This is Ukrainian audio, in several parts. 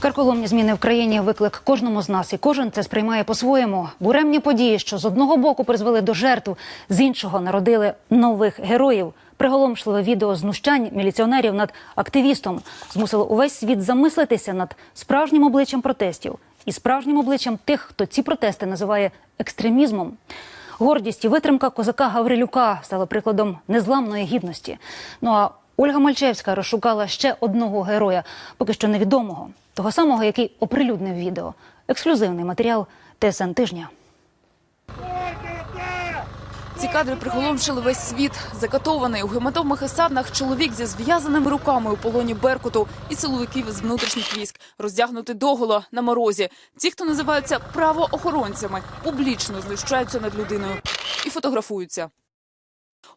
Карколомні зміни в країні виклик кожному з нас, і кожен це сприймає по-своєму. Буремні події, що з одного боку призвели до жертв, з іншого народили нових героїв. Приголомшливе відео знущань міліціонерів над активістом змусило увесь світ замислитися над справжнім обличчям протестів і справжнім обличчям тих, хто ці протести називає екстремізмом. Гордість і витримка козака Гаврилюка стали прикладом незламної гідності. Ну а Ольга Мальчевська розшукала ще одного героя, поки що невідомого, того самого, який оприлюднив відео. Ексклюзивний матеріал ТСН тижня. Ці кадри приголомшили весь світ. Закатований у гематомах і саднах чоловік зі зв'язаними руками у полоні Беркуту і силовиків з внутрішніх військ, роздягнути доголо на морозі. Ті, хто називаються правоохоронцями, публічно знущаються над людиною і фотографуються.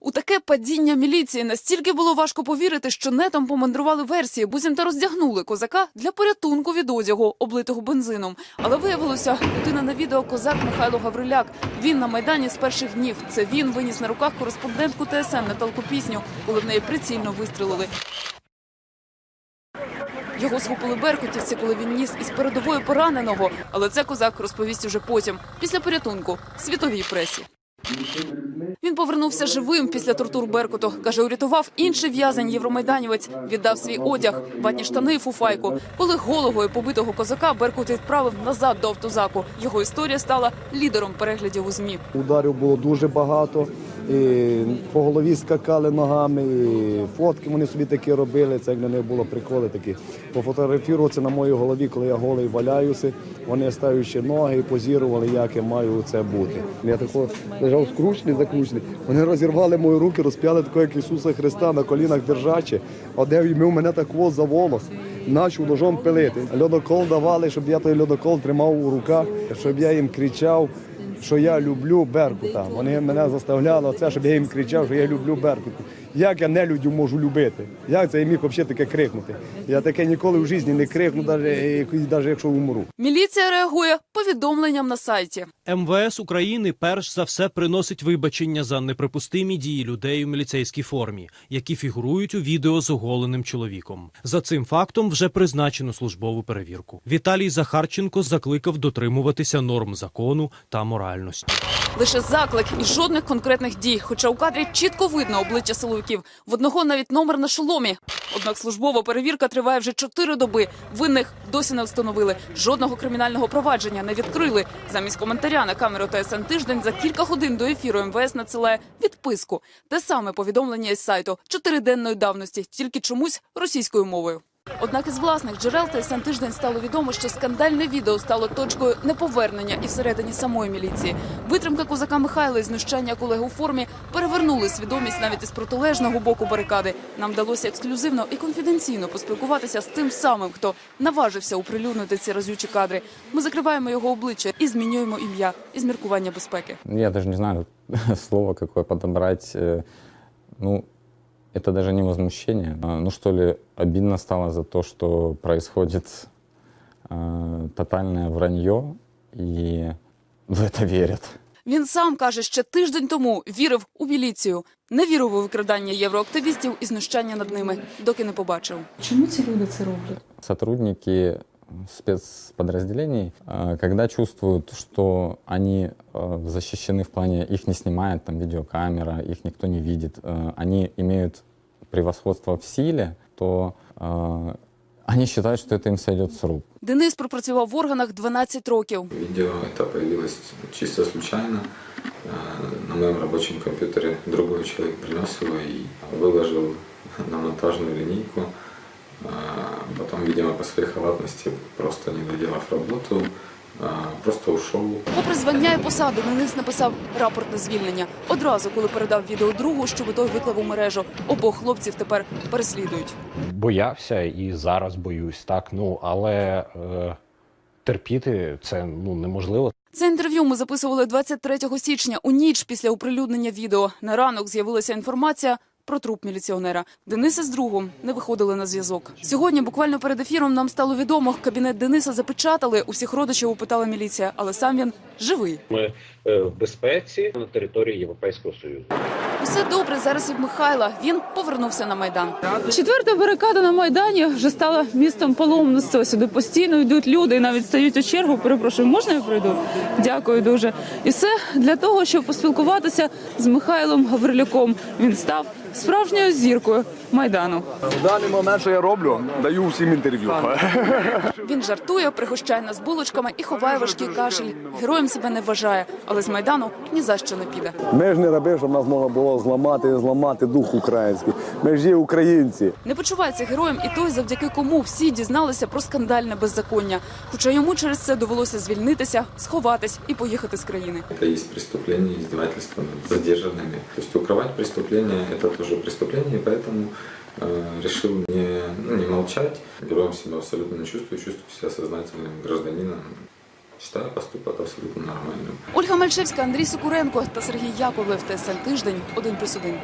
У таке падіння міліції настільки було важко повірити, що нетом помандрували версії, буцімто роздягнули козака для порятунку від одягу, облитого бензином. Але виявилося, людина на відео козак Михайло Гавриляк. Він на майдані з перших днів. Це він виніс на руках кореспондентку ТСН Наталку Пісню, коли в неї прицільно вистрелили. Його схопили беркутівці, коли він ніс із передової пораненого. Але це козак розповість уже потім, після порятунку, світовій пресі. Він повернувся живим після тортур Беркуту. Каже, урятував інший в'язень євромайданівець. Віддав свій одяг, ватні штани і фуфайку. Коли голого і побитого козака Беркут відправив назад до автозаку. Його історія стала лідером переглядів у змі. Ударів було дуже багато. І по голові скакали ногами, і фотки вони собі такі робили. Це як для них було приколи такі. Пофотографуватися на моїй голові, коли я голий валяюся. Вони ставлячи ноги і позірували, як я маю це бути. Я тако лежав скручений, закручений. Вони розірвали мої руки, розп'яли такого, як Ісуса Христа на колінах держачи, одев йому мене такого за волос. Начав ножом пилити. Льодокол давали, щоб я той льодокол тримав у руках, щоб я їм кричав що я люблю Беркута. Вони мене заставляли це, щоб я їм кричав, що я люблю Беркута. Як я нелюдю можу любити? Як це я міг взагалі таке крикнути? Я таке ніколи в житті не крикну, навіть, навіть якщо умру. Міліція реагує повідомленням на сайті. МВС України перш за все приносить вибачення за неприпустимі дії людей у міліцейській формі, які фігурують у відео з оголеним чоловіком. За цим фактом вже призначено службову перевірку. Віталій Захарченко закликав дотримуватися норм закону та моральності. Лише заклик і жодних конкретних дій. Хоча у кадрі чітко видно обличчя силовиків. В одного навіть номер на шоломі. Однак службова перевірка триває вже чотири доби. Винних досі не встановили. Жодного кримінального провадження не відкрили. Замість коментаря на камеру ТСН тиждень за кілька годин до ефіру МВС надсилає відписку. Те саме повідомлення із сайту чотириденної давності, тільки чомусь російською мовою. Однак із власних джерел ТСН тиждень стало відомо, що скандальне відео стало точкою неповернення і всередині самої міліції. Витримка козака Михайла і знущання колеги у формі перевернули свідомість навіть із протилежного боку барикади. Нам вдалося ексклюзивно і конфіденційно поспілкуватися з тим самим, хто наважився оприлюднити ці разючі кадри. Ми закриваємо його обличчя і змінюємо ім'я із міркування безпеки. Я даже не знаю слово какое подобрать. Э, Ну, это даже не возмущение. А, Ну, что ли, обидно стало за то, что происходит э, тотальное вранье, и в это верят. Він сам каже, ще тиждень тому вірив у міліцію, не вірив у викрадання євроактивістів і знущання над ними, доки не побачив. Чому ці люди це роблять? Сотрудники спецподразделений, э, когда чувствуют, что они э, защищены в плане, их не снимает там видеокамера, их никто не видит, э, они имеют превосходство в силе, то э, они считают, что это им сойдет с рук. Денис пропрацював в органах 12 років. Видео это появилось чисто случайно. Э, На моем рабочем компьютере другой человек принес его и выложил на монтажную линейку. Э, Потом, видимо, по своей халатности, просто не доделав работу, просто ушел. Попри звання і посаду, Денис написав рапорт на звільнення. Одразу, коли передав відео другу, щоб той виклав у мережу. Обох хлопців тепер переслідують. боявся і зараз боюсь, так ну але е, терпіти це ну неможливо. Це інтерв'ю ми записували 23 січня у ніч після оприлюднення відео. На ранок з'явилася інформація. Про труп міліціонера Дениса з другом не виходили на зв'язок. Сьогодні, буквально перед ефіром, нам стало відомо, кабінет Дениса запечатали. Усіх родичів опитала міліція, але сам він живий. Ми е, в безпеці на території Європейського Союзу. Усе добре зараз і в Михайла. Він повернувся на майдан. Четверта барикада на майдані вже стала містом паломництва. Сюди постійно йдуть люди і навіть стають у чергу. Перепрошую, можна я пройду? Дякую дуже. І все для того, щоб поспілкуватися з Михайлом Гаврилюком. Він став справжньою зіркою майдану. В даний момент, що я роблю, даю всім інтерв'ю. Він жартує, пригощає нас булочками і ховає важкий кашель. Героєм себе не вважає, але з майдану ні за що не піде. Ми ж не раби, щоб нас можна було зламати, зламати дух український. Ми ж є українці. Не почувається героєм і той, завдяки кому всі дізналися про скандальне беззаконня. Хоча йому через це довелося звільнитися, сховатись і поїхати з країни. Это есть преступление, издевательство над задержанными. То есть укрывать преступление – это тоже преступление, и поэтому э, решил не, ну, не молчать. Героем себя абсолютно не чувствую, чувствую себя сознательным гражданином. Считаю поступок абсолютно нормальным. Ольга Мальчевська, Андрій Сокуренко та Сергій Яковлев. ТСН Тиждень. 1+,1.